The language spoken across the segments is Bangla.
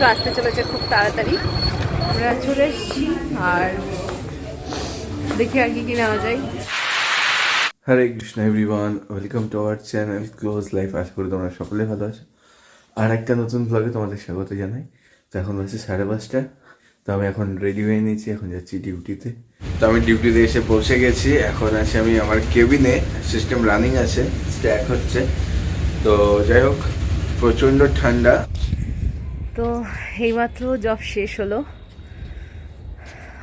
কিছু আসতে চলেছে খুব তাড়াতাড়ি। আমরা চলে এসেছি আর দেখি আর কি কি নেওয়া যায়। Hare Krishna everyone welcome to our channel close life আশা করি তোমরা সকলে ভালো আছো। আর একটা নতুন ব্লগে তোমাদের স্বাগত জানাই। তো এখন বাজছে সাড়ে পাঁচটা। তো আমি এখন রেডি হয়ে নিয়েছি, এখন যাচ্ছি ডিউটিতে তো আমি ডিউটিতে এসে পৌঁছে গেছি। এখন আছে আমি আমার কেবিনে সিস্টেম রানিং আছে। স্ট্যাক হচ্ছে। তো যাই হোক, প্রচণ্ড ঠান্ডা। তো এইমাত্র জব শেষ হলো।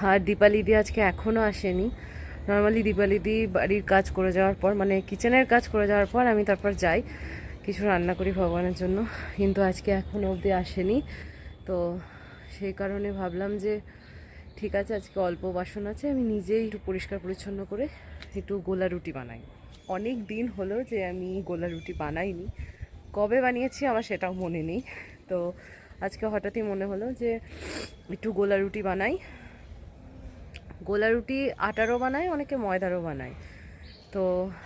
আর দীপালিদি আজকে এখনও আসেনি। নর্মালি দীপালিদি বাড়ির কাজ করে যাওয়ার পর মানে কিচেনের কাজ করে যাওয়ার পর আমি তারপর যাই কিছু রান্না করি ভগবানের জন্য। কিন্তু আজকে এখনও অবধি আসেনি। তো সেই কারণে ভাবলাম যে ঠিক আছে, আজকে অল্প বাসন আছে, আমি নিজেই একটু পরিষ্কার পরিচ্ছন্ন করে একটু গোলা রুটি বানাই। অনেক দিন হলো যে আমি গোলা রুটি বানাইনি। কবে বানিয়েছি আমার সেটাও মনে নেই। তো আজকে হঠাৎই মনে হলো যে একটু গোলা রুটি বানাই। গোলা রুটি আটারও বানায় অনেকে ময়দারও বানায়। তো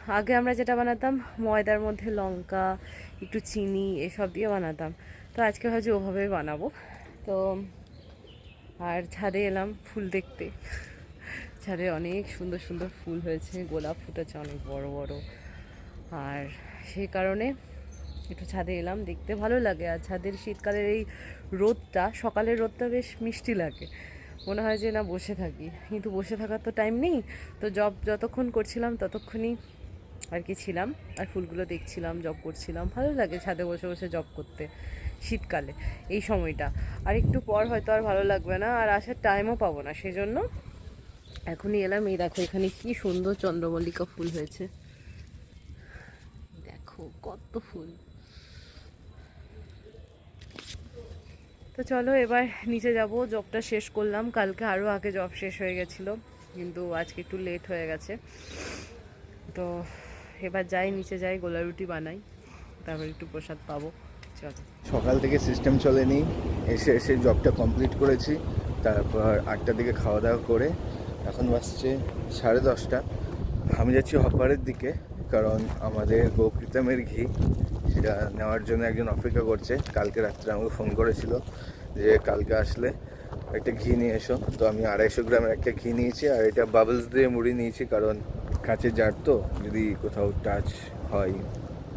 আগে আমরা যেটা বানাতাম, ময়দার মধ্যে লঙ্কা, একটু চিনি, এসব দিয়ে বানাতাম। তো আজকে ভাবছি ওভাবে বানাবো। তো আর ছাদে এলাম ফুল দেখতে। ছাদে অনেক সুন্দর সুন্দর ফুল হয়েছে, গোলাপ ফুটেছে অনেক বড় বড়। আর সেই কারণে একটু ছাদে এলাম, দেখতে ভালো লাগে। আর ছাদের শীতকালের এই রোদটা, সকালের রোদটা বেশ মিষ্টি লাগে। মনে হয় যে না, বসে থাকি। কিন্তু বসে থাকার তো টাইম নেই। তো জব যতক্ষণ করছিলাম, ততক্ষণই আর কি ছিলাম। আর ফুলগুলো দেখছিলাম জব করছিলাম। ভালো লাগে ছাদে বসে বসে জব করতে, শীতকালে, এই সময়টা। আর একটু পর হয়তো আর ভালো লাগবে না, আর আসার টাইমও পাবো না। সেজন্য এখনই এলাম। এই দেখো, এখানে কি সুন্দর চন্দ্রমল্লিকা ফুল হয়েছে। দেখো, কত ফুল। তো চলো এবার নিচে যাব, জবটা শেষ করলাম, কালকে আরও আগে জব শেষ হয়ে গেছিল, কিন্তু আজকে একটু লেট হয়ে গেছে। তো এবার যাই, নিচে যাই, গোলা রুটি বানাই, তারপর একটু প্রসাদ পাবো, চলো। সকাল থেকে সিস্টেম চলেনি, এসে এসে জবটা কমপ্লিট করেছি, তারপর আটটার দিকে খাওয়া দাওয়া করে, এখন বাসছে সাড়ে দশটা। আমি যাচ্ছি হপারের দিকে, কারণ আমাদের গোকৃতামের ঘি সেটা নেওয়ার জন্য একজন অপেক্ষা করছে। কালকে রাত্রে আমাকে ফোন করেছিল যে কালকে আসলে একটা ঘি নিয়ে এসো। তো আমি আড়াইশো গ্রামের একটা ঘি নিয়েছি আর এটা বাবলস দিয়ে মুড়ি নিয়েছি কারণ কাঁচের জার তো। যদি কোথাও টাচ হয়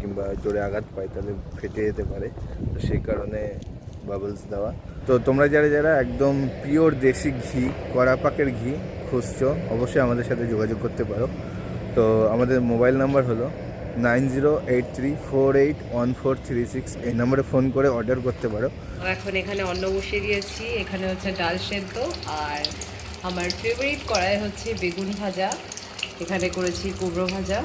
কিংবা জোরে আঘাত পায় তাহলে ফেটে যেতে পারে। তো সেই কারণে বাবলস দেওয়া। তো তোমরা যারা যারা একদম পিওর দেশি ঘি কড়া পাকের ঘি খুঁজছো, অবশ্যই আমাদের সাথে যোগাযোগ করতে পারো। তো আমাদের মোবাইল নাম্বার হলো nine zero eight three four eight one four three six এই নাম্বারে ফোন করে অর্ডার করতে পারো। এখন এখানে অন্ন বসিয়ে দিয়েছি। এখানে হচ্ছে ডাল সেদ্ধ আর আমার ফেভারিট কড়াই হচ্ছে বেগুন ভাজা। এখানে করেছি কুমড়ো ভাজা।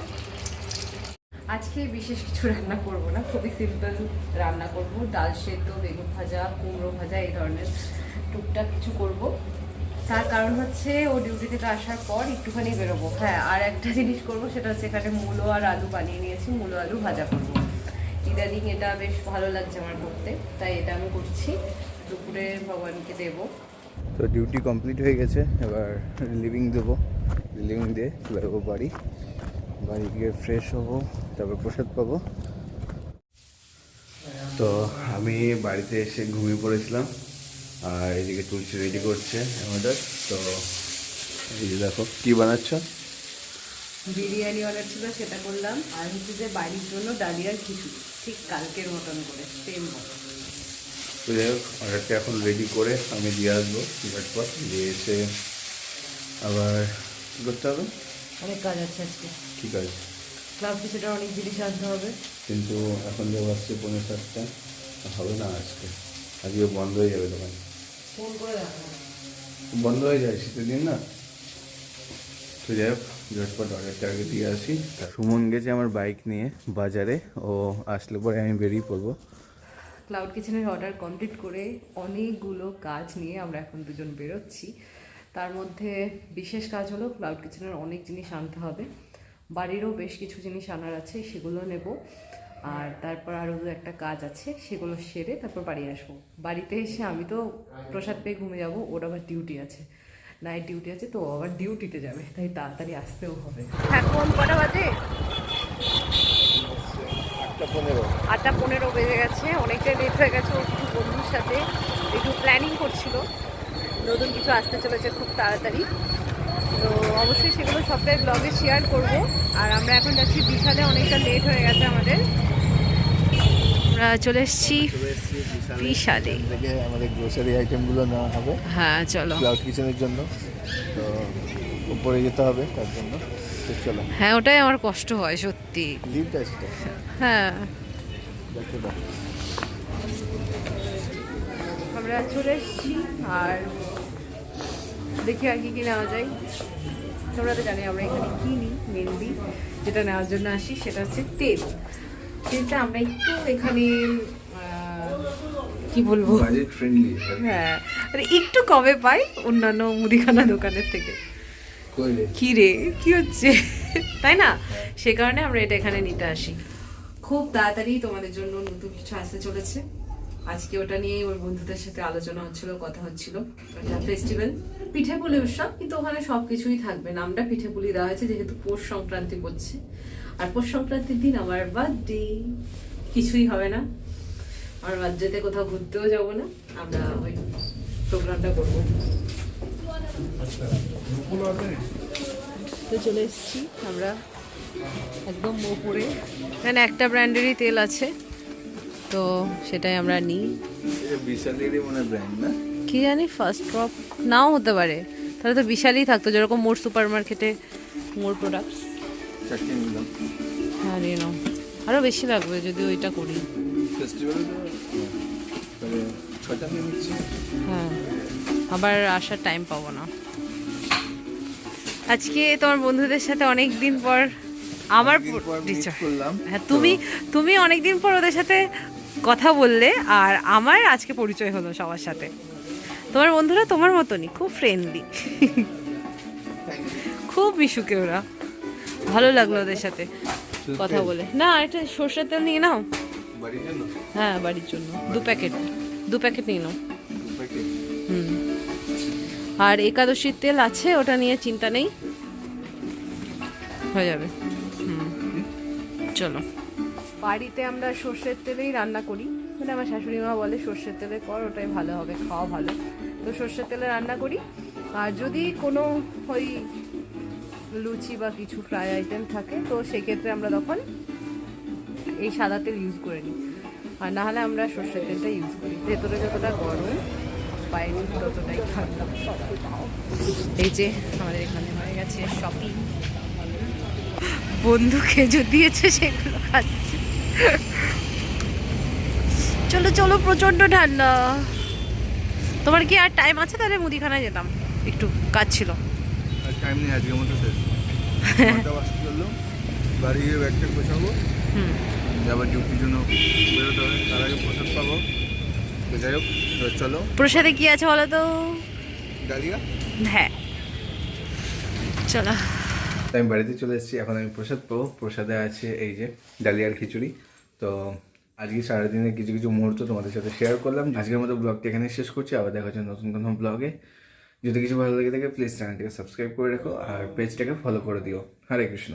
আজকে বিশেষ কিছু রান্না করব না, খুবই সিম্পল রান্না করব। ডাল সেদ্ধ, বেগুন ভাজা, কুমড়ো ভাজা, এই ধরনের টুকটাক কিছু করব। তার কারণ হচ্ছে ও ডিউটি থেকে আসার পর একটুখানি বেরোবো। হ্যাঁ আর একটা জিনিস করব, সেটা হচ্ছে এখানে মূলো আর আলু বানিয়ে নিয়েছি, মূলো আলু ভাজা করব। ইদানিং এটা বেশ ভালো লাগছে আমার করতে, তাই এটা আমি করছি। দুপুরে ভগবানকে দেবো। তো ডিউটি কমপ্লিট হয়ে গেছে, এবার লিভিং দেবো। লিভিং দিয়ে যাব বাড়ি। বাড়ি গিয়ে ফ্রেশ হব, তারপর প্রসাদ পাবো। তো আমি বাড়িতে এসে ঘুমিয়ে পড়েছিলাম। আর এদিকে তুলসী রেডি করছে আমাদের তো এই দেখো কী বানাচ্ছ? বিরিয়ানি অর্ডার ছিল সেটা করলাম। আর হচ্ছে যে বাড়ির জন্য ডালিয়ার খিচুড়ি ঠিক কালকের মতন করে সেম মতন। তো যাই হোক অর্ডারটা এখন রেডি করে আমি দিয়ে আসব ঝটপট দিয়ে এসে আবার কী করতে হবে? অনেক কাজ আছে আজকে। ঠিক আছে ক্লাব কিছুটা অনেক জিনিস আনতে হবে। কিন্তু এখন যে আসছে পনেরো সাতটা হবে না আজকে। আজকে বন্ধ হয়ে যাবে দোকান। বন্ধ হয়ে যায় শীতের দিন না? তো যাই হোক ঝটপট অর্ডারটা আগে দিয়ে আসি। তা সুমন গেছে আমার বাইক নিয়ে বাজারে। ও আসলে পরে আমি বেরিয়ে পড়ব। ক্লাউড কিচেনের অর্ডার কমপ্লিট করে অনেকগুলো কাজ নিয়ে আমরা এখন দুজন বেরোচ্ছি। তার মধ্যে বিশেষ কাজ হলো ক্লাউড কিচেনের অনেক জিনিস আনতে হবে। বাড়িরও বেশ কিছু জিনিস আনার আছে সেগুলো নেব। আর তারপর আরও দু একটা কাজ আছে সেগুলো সেরে তারপর বাড়ি আসব। বাড়িতে এসে আমি তো প্রসাদ পেয়ে ঘুমে যাব ওর আবার ডিউটি আছে। নাইট ডিউটি আছে তো আবার ডিউটিতে যাবে তাই তাড়াতাড়ি আসতেও হবে। এখন কটা বাজে? আটটা পনেরো। আটটা পনেরো বেজে গেছে অনেকটাই লেট হয়ে গেছে ওর কিছু বন্ধুর সাথে। একটু প্ল্যানিং করছিল। নতুন কিছু আসতে চলেছে খুব তাড়াতাড়ি। তো অবশ্যই সেগুলো সবটাই ব্লগে শেয়ার করব। আর আমরা এখন যাচ্ছি বিশালে অনেকটা লেট হয়ে গেছে আমাদের। আমরা চলে এসেছি বিশালে। আমাদের গ্রোসারি আইটেমগুলো নেওয়া হবে। হ্যাঁ চলো। ক্লাউড কিচেনের জন্য। তো উপরে যেতে হবে তার জন্য। চলো। হ্যাঁ ওটাই আমার কষ্ট হয় সত্যি। লিফট হ্যাঁ। আমরা চলে এসেছি আর দেখি আর কি কি নেওয়া যায়। তোমরা তো জানি আমরা এখানে কিনি মেনলি যেটা নেওয়ার জন্য আসি সেটা হচ্ছে তেল। তেলটা আমরা একটু এখানে কি বলব? বাজেট ফ্রেন্ডলি হ্যাঁ মানে একটু কমে পাই অন্যান্য মুদিখানা দোকানের থেকে। কইলে কি রে? কি হচ্ছে? তাই না? সে কারণে আমরা এটা এখানে নিতে আসি। খুব তাড়াতাড়ি তোমাদের জন্য নতুন কিছু আসতে চলেছে। আজকে ওটা নিয়ে ওর বন্ধুদের সাথে আলোচনা হচ্ছিল কথা হচ্ছিল। ফেস্টিভ্যাল পিঠে পুলি উৎসব কিন্তু ওখানে সবকিছুই থাকবে। নামটা পিঠে পুলি দেওয়া হয়েছে যেহেতু পৌষ সংক্রান্তি পড়ছে। আর পৌষ সংক্রান্তির দিন আমার বার্থডে কিছুই হবে না। আমার বার্থডেতে কোথাও ঘুরতেও যাব না। আমরা ওই প্রোগ্রামটা করব। তো চলে এসেছি। আমরা একদম ওপরে। এখানে একটা ব্র্যান্ডেরই তেল আছে। তো সেটাই আমরা নিই। কি জানি ফার্স্ট ক্রপ নাও হতে পারে। তাহলে তো বিশালই থাকতো যেরকম মোর সুপার মার্কেটে মোর প্রোডাক্টস হ্যাঁ নিয়ে নাও। আরও বেশি লাগবে যদি ওইটা করি। মানে হ্যাঁ আবার আসার টাইম পাবো না। আজকে তোমার বন্ধুদের সাথে অনেক দিন পর আমার করলাম হ্যাঁ তুমি তুমি অনেকদিন পর ওদের সাথে কথা বললে আর আমার আজকে পরিচয় হলো সবার সাথে। তোমার বন্ধুরা তোমার মতনই খুব ফ্রেন্ডলি খুব মিশুকে ওরা। ভালো লাগল ওদের সাথে কথা বলে। না এটা সর্ষের তেল নিয়ে নাও। হ্যাঁ বাড়ির জন্য। দু প্যাকেট। দু প্যাকেট নিয়ে নাও। হুম। আর একাদশীর তেল আছে ওটা নিয়ে চিন্তা নেই। হয়ে যাবে। হুম। চলো। বাড়িতে আমরা সর্ষের তেলেই রান্না করি। মানে আমার শাশুড়ি মা বলে, সর্ষের তেলে কর, ওটাই ভালো হবে, খাওয়া ভালো। তো সর্ষের তেলে রান্না করি। আর যদি কোনো ওই লুচি বা কিছু ফ্রাই আইটেম থাকে, তো সেক্ষেত্রে আমরা তখন এই সাদা তেল ইউজ করে নিই। আর না হলে আমরা সর্ষের তেলটা ইউজ করি। ভেতরে যতটা গরম, বাইরে ততটাই ঠান্ডা। এই যে আমাদের এখানে হয়ে গেছে শপিং বন্ধু খেজুর দিয়েছে সেগুলো খাচ্ছে। চলো চলো প্রচণ্ড ঠান্ডা। তোমার কি আর টাইম আছে? তাহলে মুদিখানায় যেতাম। একটু কাজ ছিল। টাইম নেই আজকের মতো শেষ। বাড়ি গিয়ে ব্যাগটা গোছাবো। হুম। আবার ডিউটির জন্য বেরোতে হবে। তার আগে প্রসাদ পাবো। যাই হোক চলো। প্রসাদে কি আছে বলো তো? ডালিয়া হ্যাঁ। চলো। আমি বাড়িতে চলে এসেছি। এখন আমি প্রসাদ পাবো। প্রসাদে আছে এই যে ডালিয়ার খিচুড়ি। তো আজকে সারাদিনের কিছু কিছু মুহূর্ত তোমাদের সাথে শেয়ার করলাম। আজকের মতো ব্লগটি এখানে শেষ করছি। আবার দেখা হচ্ছে নতুন কোনো ব্লগে যদি কিছু ভালো লেগে থাকে প্লিজ চ্যানেলটিকে সাবস্ক্রাইব করে রেখো আর পেজটাকে ফলো করে দিও। হরে কৃষ্ণ।